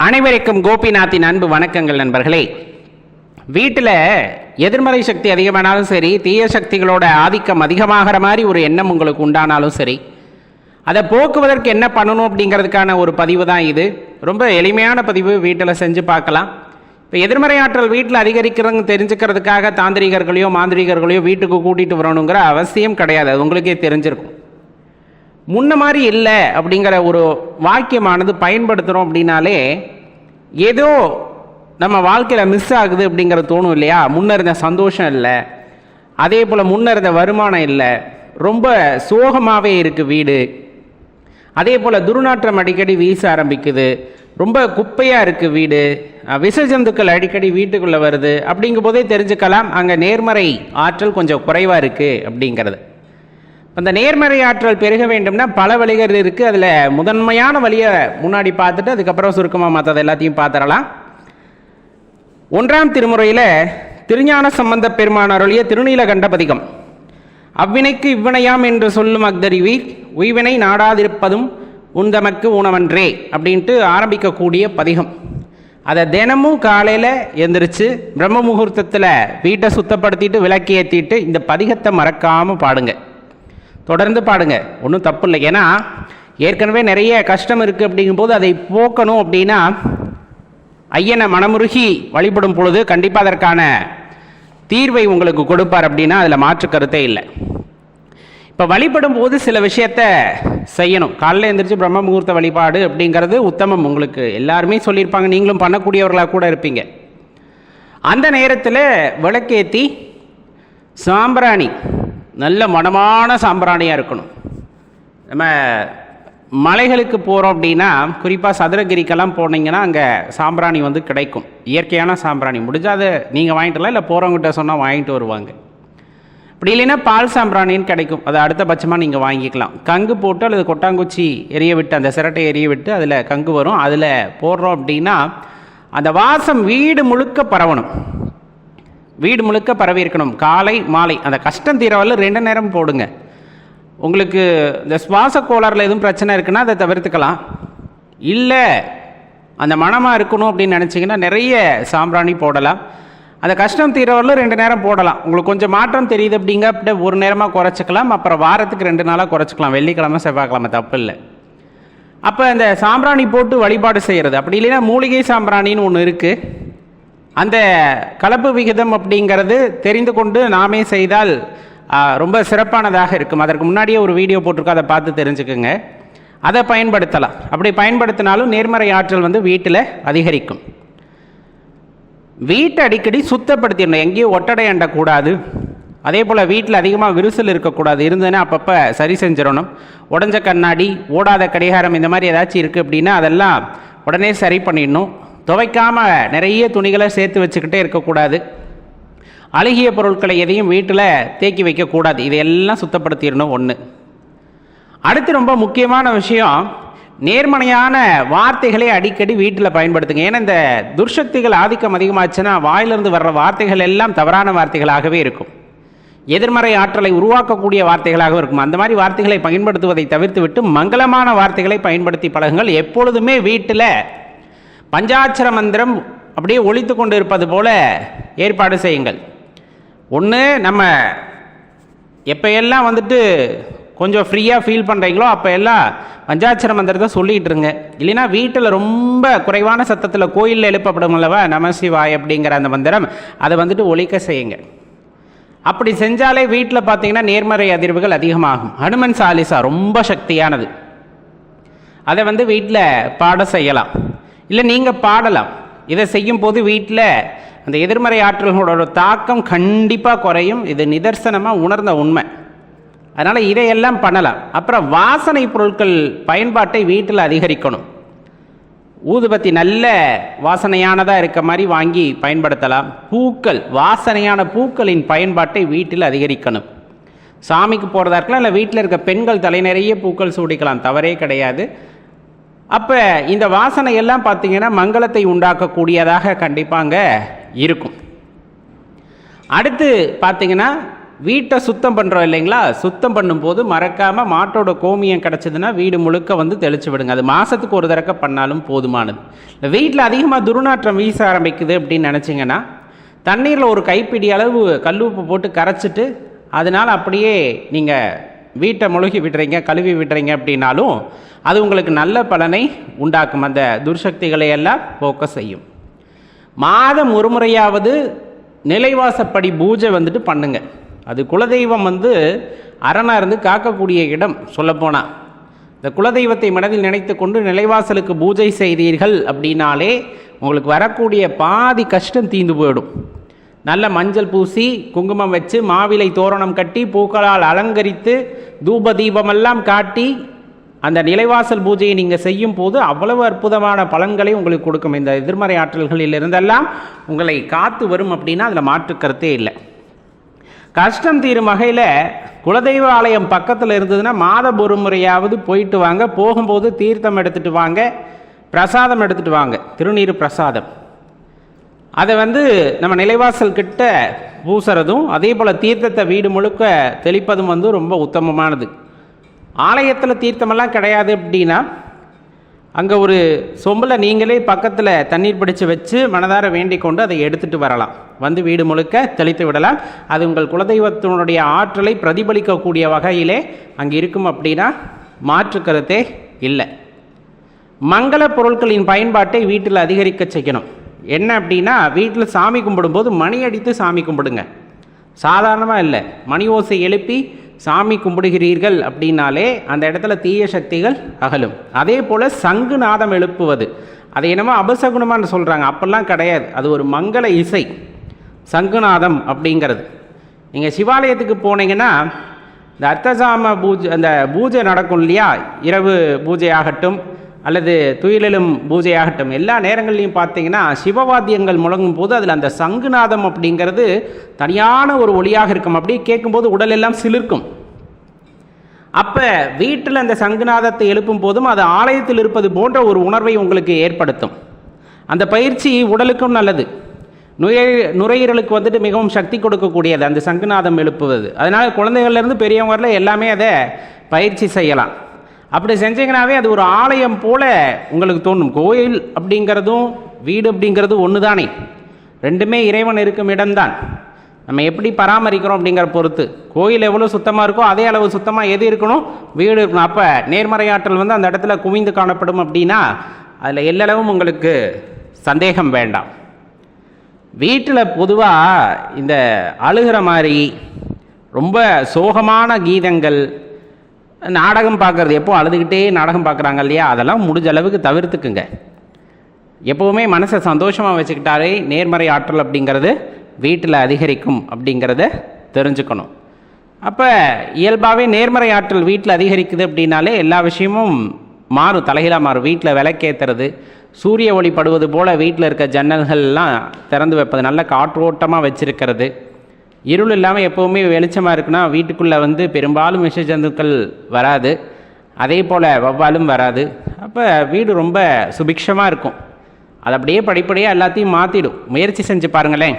அனைவருக்கும் கோபிநாத்தின் அன்பு வணக்கங்கள் நண்பர்களே. வீட்டில் எதிர்மறை சக்தி அதிகமானாலும் சரி தீய சக்திகளோட ஆதிக்கம் அதிகமாகிற மாதிரி ஒரு எண்ணம் உங்களுக்கு உண்டானாலும் சரி அதை போக்குவதற்கு என்ன பண்ணணும் அப்படிங்கிறதுக்கான ஒரு பதிவு தான் இது. ரொம்ப எளிமையான பதிவு வீட்டில் செஞ்சு பார்க்கலாம். இப்போ எதிர்மறை ஆற்றல் வீட்டில் அதிகரிக்கிறவங்க தெரிஞ்சுக்கிறதுக்காக தாந்திரிகர்களையோ மாந்திரிகர்களையோ வீட்டுக்கு கூட்டிகிட்டு வரணுங்கிற அவசியம் கிடையாது. அது உங்களுக்கே தெரிஞ்சிருக்கும். முன்ன மாதிரி இல்லை அப்படிங்கிற ஒரு வாக்கியமானது பயன்படுத்துகிறோம் அப்படின்னாலே ஏதோ நம்ம வாழ்க்கையில் மிஸ் ஆகுது அப்படிங்கிற தோணும் இல்லையா? முன்ன இருந்த சந்தோஷம் இல்லை. அதே போல் முன்ன இருந்த வருமானம் இல்லை. ரொம்ப சோகமாகவே இருக்குது வீடு. அதே போல் துர்நாற்றம் அடிக்கடி வீச ஆரம்பிக்குது. ரொம்ப குப்பையாக இருக்குது வீடு. அஹ் விஷ ஜந்துக்கள் அடிக்கடி வீட்டுக்குள்ளே வருது. அப்படிங்கும் போதே தெரிஞ்சுக்கலாம் அங்கே நேர்மறை ஆற்றல் கொஞ்சம் குறைவாக இருக்குது அப்படிங்கிறது. அந்த நேர்மறை ஆற்றல் பெருக வேண்டும்னா பல வழிகள் இருக்குது அதில் முதன்மையான வழியை முன்னாடி பார்த்துட்டு அதுக்கப்புறம் சுருக்கமாக மற்றது எல்லாத்தையும் பார்த்துடலாம். ஒன்றாம் திருமுறையில் திருஞான சம்பந்த பெருமான் அருளிய திருநீலகண்ட பதிகம். அவ்வினைக்கு இவ்வினையாம் என்று சொல்லும் அக்தறிவீர் உய்வினை நாடாதிருப்பதும் உந்தமக்கு ஊனமன்றே அப்படின்ட்டு ஆரம்பிக்கக்கூடிய பதிகம். அதை தினமும் காலையில் எந்திரிச்சு பிரம்ம முகூர்த்தத்தில் வீட்டை சுத்தப்படுத்திட்டு விளக்கேற்றிட்டு இந்த பதிகத்தை மறக்காமல் பாடுங்க. தொடர்ந்து பாடுங்க. ஒன்றும் தப்பு இல்லை ஏன்னா ஏற்கனவே நிறைய கஷ்டம் இருக்குது அப்படிங்கும்போது அதை போக்கணும் அப்படின்னா ஐயனை மனமுருகி வழிபடும் பொழுது கண்டிப்பாக அதற்கான தீர்வை உங்களுக்கு கொடுப்பார் அப்படின்னா அதில் மாற்று கருத்தே இல்லை. இப்போ வழிபடும் போது சில விஷயத்த செய்யணும். காலையில் எழுந்திரிச்சு பிரம்ம முகூர்த்த வழிபாடு அப்படிங்கிறது உத்தமம். உங்களுக்கு எல்லாருமே சொல்லியிருப்பாங்க. நீங்களும் பண்ணக்கூடியவர்களாக கூட இருப்பீங்க. அந்த நேரத்தில் விளக்கேற்றி சாம்பிராணி நல்ல மனமான சாம்பிராணியாக இருக்கணும். நம்ம மலைகளுக்கு போகிறோம் அப்படின்னா குறிப்பாக சதுரகிரிக்கெல்லாம் போனீங்கன்னா அங்கே சாம்பிராணி வந்து கிடைக்கும். இயற்கையான சாம்பிராணி. முடிஞ்சால் அதை நீங்கள் வாங்கிட்டுலாம் இல்லை போகிறவங்ககிட்ட சொன்னால் வாங்கிட்டு வருவாங்க. அப்படி இல்லைன்னா பால் சாம்பிராணின்னு கிடைக்கும். அதை அடுத்தபட்சமாக நீங்கள் வாங்கிக்கலாம். கங்கு போட்டு அல்லது கொட்டாங்குச்சி எரிய விட்டு அந்த சிரட்டை எரிய விட்டு அதில் கங்கு வரும். அதில் போடுறோம் அப்படின்னா அந்த வாசம் வீடு முழுக்க பரவணும். வீடு முழுக்க பரவி இருக்கணும் காலை மாலை. அந்த கஷ்டம் தீரவல்ல ரெண்டு நேரம் போடுங்க. உங்களுக்கு இந்த சுவாச கோளாறில் எதுவும் பிரச்சனை இருக்குன்னா அதை தவிர்த்துக்கலாம். இல்லை அந்த மனமாக இருக்கணும் அப்படின்னு நினச்சிங்கன்னா நிறைய சாம்பிராணி போடலாம். அந்த கஷ்டம் தீரவரில் ரெண்டு நேரம் போடலாம். உங்களுக்கு கொஞ்சம் மாற்றம் தெரியுது அப்படிங்க அப்படியே ஒரு நேரமாக குறைச்சிக்கலாம். அப்புறம் வாரத்துக்கு ரெண்டு நாளாக குறைச்சிக்கலாம். வெள்ளிக்கிழமை செவ்வாய்க்கிழமை தப்பு இல்லை. அப்போ இந்த சாம்பிராணி போட்டு வழிபாடு செய்கிறது அப்படி இல்லைன்னா மூலிகை சாம்பிராணின்னு ஒன்று இருக்குது அந்த கலப்பு விகிதம் அப்படிங்கிறது தெரிந்து கொண்டு நாமே செய்தால் ரொம்ப சிறப்பானதாக இருக்கும். அதற்கு முன்னாடியே ஒரு வீடியோ போட்டிருக்கோம் அதை பார்த்து தெரிஞ்சுக்குங்க. அதை பயன்படுத்தலாம். அப்படி பயன்படுத்தினாலும் நேர்மறை ஆற்றல் வந்து வீட்டில் அதிகரிக்கும். வீட்டை அடிக்கடி சுத்தப்படுத்திடணும். எங்கேயும் ஒட்டடை அண்டக்கூடாது அதே போல் வீட்டில் அதிகமாக விரிசல் இருக்கக்கூடாது. இருந்ததுன்னா அப்பப்போ சரி செஞ்சிடணும். உடஞ்ச கண்ணாடி ஓடாத கடிகாரம் இந்த மாதிரி ஏதாச்சும் இருக்குது அப்படின்னா அதெல்லாம் உடனே சரி பண்ணிடணும். துவைக்காமல் நிறைய துணிகளை சேர்த்து வச்சுக்கிட்டே இருக்கக்கூடாது. அழுகிய பொருட்களை எதையும் வீட்டில் தேக்கி வைக்கக்கூடாது. இதையெல்லாம் சுத்தப்படுத்திடணும் ஒன்று அடுத்து ரொம்ப முக்கியமான விஷயம் நேர்மனையான வார்த்தைகளை அடிக்கடி வீட்டில் பயன்படுத்துங்க. ஏன்னா இந்த துர்சக்திகள் ஆதிக்கம் அதிகமாச்சுன்னா வாயிலிருந்து வர்ற வார்த்தைகள் எல்லாம் தவறான வார்த்தைகளாகவே இருக்கும். எதிர்மறை ஆற்றலை உருவாக்கக்கூடிய வார்த்தைகளாக இருக்கும். அந்த மாதிரி வார்த்தைகளை பயன்படுத்துவதை தவிர்த்து விட்டு மங்களமான வார்த்தைகளை பயன்படுத்தி பழகுங்கள். எப்பொழுதுமே வீட்டில் பஞ்சாட்சர மந்திரம் அப்படியே ஒழித்து கொண்டு இருப்பது போல ஏற்பாடு செய்யுங்கள். ஒன்று நம்ம எப்போயெல்லாம் வந்துட்டு கொஞ்சம் ஃப்ரீயாக ஃபீல் பண்ணுறீங்களோ அப்போ எல்லாம் பஞ்சாட்சர மந்திரத்தை சொல்லிகிட்டு இருங்க. இல்லைன்னா வீட்டில் ரொம்ப குறைவான சத்தத்தில் கோயிலில் எழுப்பப்படும் அல்லவா? நமசிவாய் அப்படிங்கிற அந்த மந்திரம். அதை வந்துட்டு ஒழிக்க செய்யுங்க. அப்படி செஞ்சாலே வீட்டில் பார்த்தீங்கன்னா நேர்மறை அதிர்வுகள் அதிகமாகும். ஹனுமன் சாலிசா ரொம்ப சக்தியானது. அதை வந்து வீட்டில் பாட செய்யலாம். இல்லை நீங்கள் பாடலாம். இதை செய்யும் போது வீட்டில் அந்த எதிர்மறை ஆற்றல்களோட தாக்கம் கண்டிப்பாக குறையும். இது நிதர்சனமாக உணர்ந்த உண்மை. அதனால் இதையெல்லாம் பண்ணலாம். அப்புறம் வாசனை பொருட்கள் பயன்பாட்டை வீட்டில் அதிகரிக்கணும். ஊதுபத்தி நல்ல வாசனையானதாக இருக்க மாதிரி வாங்கி பயன்படுத்தலாம். பூக்கள் வாசனையான பூக்களின் பயன்பாட்டை வீட்டில் அதிகரிக்கணும். சாமிக்கு போகிறதா இருக்கலாம் இல்லை வீட்டில் இருக்க பெண்கள் தலை நிறைய பூக்கள் சூடிக்கலாம். தவறே கிடையாது. அப்போ இந்த வாசனை எல்லாம் பார்த்தீங்கன்னா மங்களத்தை உண்டாக்கக்கூடியதாக கண்டிப்பாங்க இருக்கும். அடுத்து பார்த்தீங்கன்னா வீட்டை சுத்தம் பண்ணுறோம் இல்லைங்களா? சுத்தம் பண்ணும்போது மறக்காமல் மாட்டோட கோமியம் கிடச்சிதுன்னா வீடு முழுக்க வந்து தெளிச்சு விடுங்க. அது மாதத்துக்கு ஒரு தடக்க பண்ணாலும் போதுமானது. இந்த வீட்டில் அதிகமாக துர்நாற்றம் வீச ஆரம்பிக்குது அப்படின்னு நினச்சிங்கன்னா தண்ணீரில் ஒரு கைப்பிடி அளவு கல்லுப்பு போட்டு கரைச்சிட்டு அதனால் அப்படியே நீங்கள் வீட்டை முழுகி விடுறீங்க கழுவி விடுறீங்க அப்படின்னாலும் அது உங்களுக்கு நல்ல பலனை உண்டாக்கும். அந்த துர்சக்திகளை எல்லாம் போக்க செய்யும். மாதம் ஒரு முறையாவது நிலைவாசப்படி பூஜை வந்துட்டு பண்ணுங்க. அது குலதெய்வம் வந்து அரணாக இருந்து காக்கக்கூடிய இடம் சொல்லப்போனால் இந்த குலதெய்வத்தை மனதில் நினைத்து கொண்டு நிலைவாசலுக்கு பூஜை செய்தீர்கள் அப்படின்னாலே உங்களுக்கு வரக்கூடிய பாதி கஷ்டம் தீந்து போயிடும். நல்ல மஞ்சள் பூசி குங்குமம் வச்சு மாவிலை தோரணம் கட்டி பூக்களால் அலங்கரித்து தூப தீபமெல்லாம் காட்டி அந்த நிலைவாசல் பூஜையை நீங்கள் செய்யும் போது அவ்வளவு அற்புதமான பலன்களை உங்களுக்கு கொடுக்கும். இந்த எதிர்மறை ஆற்றல்களில் இருந்தெல்லாம் உங்களை காத்து வரும் அப்படின்னா அதில் மாற்று கருத்தே இல்லை. கஷ்டம் தீரும் வகையில் குலதெய்வ ஆலயம் பக்கத்தில் இருந்ததுன்னா மாத ஒரு முறையாவது போயிட்டு வாங்க. போகும்போது தீர்த்தம் எடுத்துகிட்டு வாங்க. பிரசாதம் எடுத்துகிட்டு வாங்க. திருநீர் பிரசாதம். அதை வந்து நம்ம நிலைவாசல் கிட்ட பூசுறதும் அதே போல் தீர்த்தத்தை வீடு முழுக்க தெளிப்பதும் வந்து ரொம்ப உத்தமமானது. ஆலயத்தில் தீர்த்தமெல்லாம் கிடையாது அப்படின்னா அங்கே ஒரு சொம்பில் நீங்களே பக்கத்தில் தண்ணீர் பிடிச்சு வச்சு மனதார வேண்டிக் கொண்டு அதை எடுத்துகிட்டு வரலாம். வந்து வீடு முழுக்க தெளித்து விடலாம். அது உங்கள் குலதெய்வத்தினுடைய ஆற்றலை பிரதிபலிக்கக்கூடிய வகையிலே அங்கே இருக்கும் அப்படின்னா மாற்று கருத்தே இல்லை. மங்கள பொருட்களின் பயன்பாட்டை வீட்டில் அதிகரிக்க செய்யணும். என்ன அப்படின்னா வீட்டில் சாமி கும்பிடும்போது மணி அடித்து சாமி கும்பிடுங்க. சாதாரணமாக இல்லை. மணி ஓசை எழுப்பி சாமி கும்பிடுகிறீர்கள் அப்படின்னாலே அந்த இடத்துல தீய சக்திகள் அகலும். அதே போல் சங்கு நாதம் எழுப்புவது. அதை என்னமோ அபசகுணமான்னு சொல்கிறாங்க அப்பெல்லாம் கிடையாது. அது ஒரு மங்கள இசை. சங்குநாதம் அப்படிங்கிறது. நீங்கள் சிவாலயத்துக்கு போனீங்கன்னா இந்த அர்த்தசாம பூஜை அந்த பூஜை நடக்கும் இல்லையா? இரவு பூஜை ஆகட்டும் அல்லது துயிலெழும் பூஜையாகட்டும் எல்லா நேரங்கள்லையும் பார்த்தீங்கன்னா சிவவாத்தியங்கள் முழங்கும் போது அதில் அந்த சங்குநாதம் அப்படிங்கிறது தனியான ஒரு ஒளியாக இருக்கும். அப்படியே கேட்கும்போது உடல் எல்லாம் சிலிர்க்கும். அப்போ வீட்டில் அந்த சங்குநாதத்தை எழுப்பும் போதும் அது ஆலயத்தில் இருப்பது போன்ற ஒரு உணர்வை உங்களுக்கு ஏற்படுத்தும். அந்த பயிற்சி உடலுக்கும் நல்லது. நுரை நுரையீரலுக்கு வந்துட்டு மிகவும் சக்தி கொடுக்கக்கூடியது அந்த சங்குநாதம் எழுப்புவது. அதனால் குழந்தைகள்லேருந்து பெரியவங்க எல்லாமே அதை பயிற்சி செய்யலாம். அப்படி செஞ்சீங்கனாவே அது ஒரு ஆலயம் போல உங்களுக்கு தோணும். கோயில் அப்படிங்கிறதும் வீடு அப்படிங்கிறதும் ஒன்று தானே ரெண்டுமே இறைவன் இருக்கும் இடம்தான். நம்ம எப்படி பராமரிக்கிறோம் அப்படிங்கிற பொறுத்து. கோயில் எவ்வளோ சுத்தமாக இருக்கோ அதே அளவு சுத்தமாக எது இருக்கணும்? வீடு இருக்கணும் அப்போ நேர்மறையாற்றல் வந்து அந்த இடத்துல குவிந்து காணப்படும் அப்படின்னா அதில் எல்லளவும் உங்களுக்கு சந்தேகம் வேண்டாம். வீட்டில் பொதுவாக இந்த அழுகிற மாதிரி ரொம்ப சோகமான கீதங்கள் நாடகம் பார்க்குறது எப்போ அழுதுகிட்டே நாடகம் பார்க்குறாங்க இல்லையா? அதெல்லாம் முடிஞ்ச அளவுக்கு தவிர்த்துக்குங்க. எப்போவுமே மனசை சந்தோஷமாக வச்சுக்கிட்டாலே நேர்மறை ஆற்றல் அப்படிங்கிறது வீட்டில் அதிகரிக்கும் அப்படிங்கிறத தெரிஞ்சுக்கணும். அப்போ இயல்பாகவே நேர்மறை ஆற்றல் வீட்டில் அதிகரிக்குது அப்படின்னாலே எல்லா விஷயமும் மாறும் தலைகளாக மாறும் வீட்டில் விளக்கேற்றுறது சூரிய ஒளி படுவது போல் வீட்டில் இருக்க ஜன்னல்கள்லாம் திறந்து வைப்பது நல்ல காற்றோட்டமாக வச்சுருக்கிறது. இருள் இல்லாமல் எப்போவுமே வெளிச்சமாக இருக்குன்னா வீட்டுக்குள்ளே வந்து பெரும்பாலும் விஷ ஜந்துக்கள் வராது. அதே போல் வவ்வாலும் வராது. அப்போ வீடு ரொம்ப சுபிக்ஷமாக இருக்கும். அது அப்படியே படிப்படியாக எல்லாத்தையும் மாற்றிடும் முயற்சி செஞ்சு பாருங்களேன்.